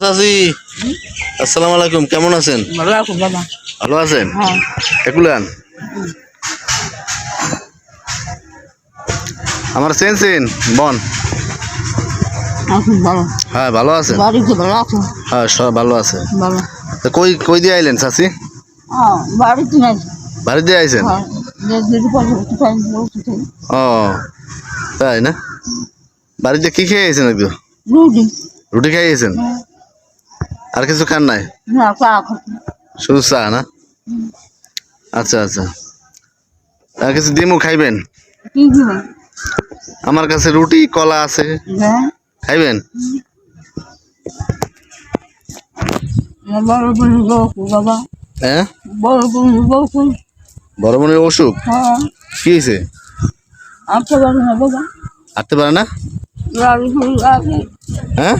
চাচি আসসালামু আলাইকুম কেমন আছেন? ভালো আছেন? হ্যাঁ। একুলান? আমার বন। হ্যাঁ ভালো। হ্যাঁ সব ভালো আছে। তা কই কই দিয়ে আইলেন চাচি? হ্যাঁ বাড়ি দিয়ে আইছেন? হ্যাঁ ও তাই না? বাড়িতে কি খেয়ে আইছেন একটু? রুটি। রুটি খেয়ে আইছেন? আর কিছু খান নাই? শুধু চা না? আচ্ছা আচ্ছা। আর কিছু ডিমও খাইবেন? আমার কাছে রুটি কলা আছে। হ্যাঁ। খাইবেন? বড় হ্যাঁ? বড় বড় বোনের অসুখ? হ্যাঁ। কি হয়েছে? হাঁটতে পারে না হ্যাঁ?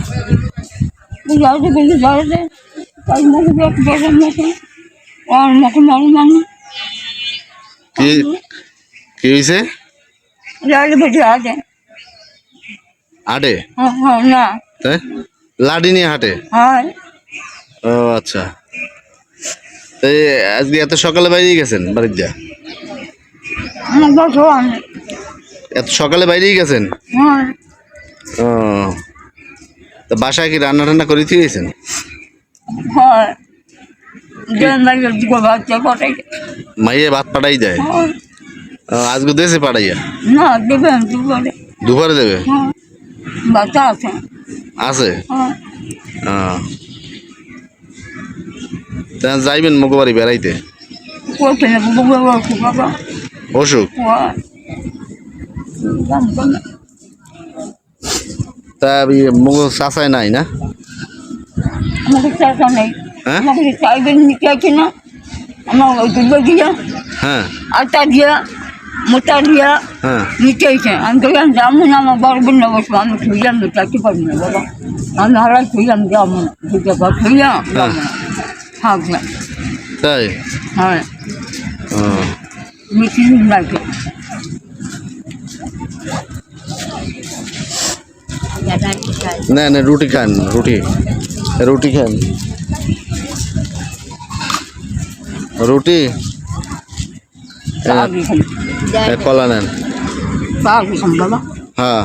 তাই মুখে আর মুখে কি? কি হয়েছে হাঁটে? হ্যাঁ হ্যাঁ না। তাই? লাডি নিয়ে হাঁটে? হ্যাঁ। ও আচ্ছা। এই আজকে এত সকালে বাইরেই গেছেন বাড়ির যা? এত সকালে বাইরেই গেছেন? ও। তা বাসায় কি রান্না টান্না করে দিয়েছেন? হয়। মাইয়ে ভাত পাঠাই দেয়? হ্যাঁ। আজকে দেশে পাঠাইয়া? না দেবেন দুপুরে। দুপুরে দেবে? হ্যাঁ। বাচ্চা আছে। আছে? হ্যাঁ। তা যাইবেন মগবাড়ি বেড়াইতে? অসুখ? তা ইয়ে মগ চাচায় নাই না? আমাকে টাকা নেই। হ্যাঁ? আমাকে চাইবেন চাইছি না? আমার ওই দুটো দিয়া হ্যাঁ। আটা দিয়া মোটা দিয়া হ্যাঁ। নিচেছে আমি বললাম যাব না আমার বড় বোন বসবো আমি শুইলাম না চাইতে পারব না বাবা। আমি হারাই শুইলাম যাব না। দুটো ঘর শুইলাম থাকলাম তাই? হ্যাঁ। লাগে না না রুটি খান রুটি। রুটি খান। রুটি? কলা নেন। হ্যাঁ।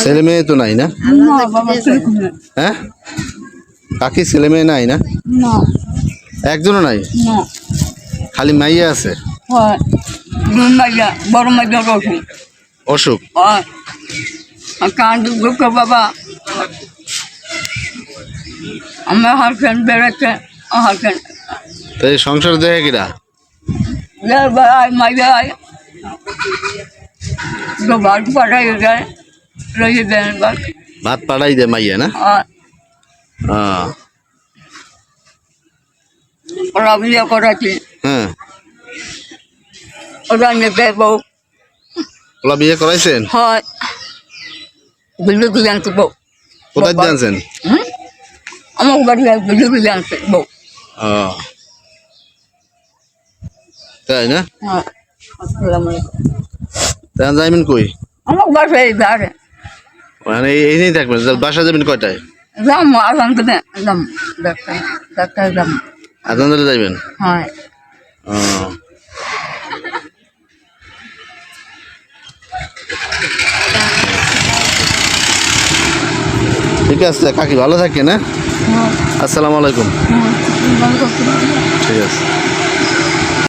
ছেলে মেয়ে তো নাই না? হ্যাঁ? কাকি ছেলে মেয়ে নাই না? না। একজনও নাই? খালি মাইয়া আছে? হয় বড় মাইয়া রসুন অসুখ? কান দুঃখ বাবা। আমার হারকেন বেড়েছে হারকেন তো এই সংসার দেখে কিরা? ভাই আয় তো বাড়ি পাঠাই যায় রয়ে দেন বাস ভাত পাড়াই দে মাইয়া না? হয়। ওরা বিয়ে করাচ্ছি ওরা নেবে বউ ওলা বিয়ে করাইছেন হয়। বিল্লু বিয়ে আনছে বউ কোথায় জানছেন হুম? আমার বাড়ি বিল্লু বিয়ে আনছে বউ তাই না? আলাইকুম যাইবেন কই? আমার বাসা এই মানে এই- নিয়ে থাকবেন বাসা যাবেন কয়টায়? যাম আসাম থেকে যাম। ডাক্তার ডাক্তার যাম। আজান ধরে যাইবেন? হয়। ও ঠিক আছে কাকি ভালো থাকেন হ্যাঁ? হ্যাঁ। আসসালামু আলাইকুম। হ্যাঁ ঠিক আছে।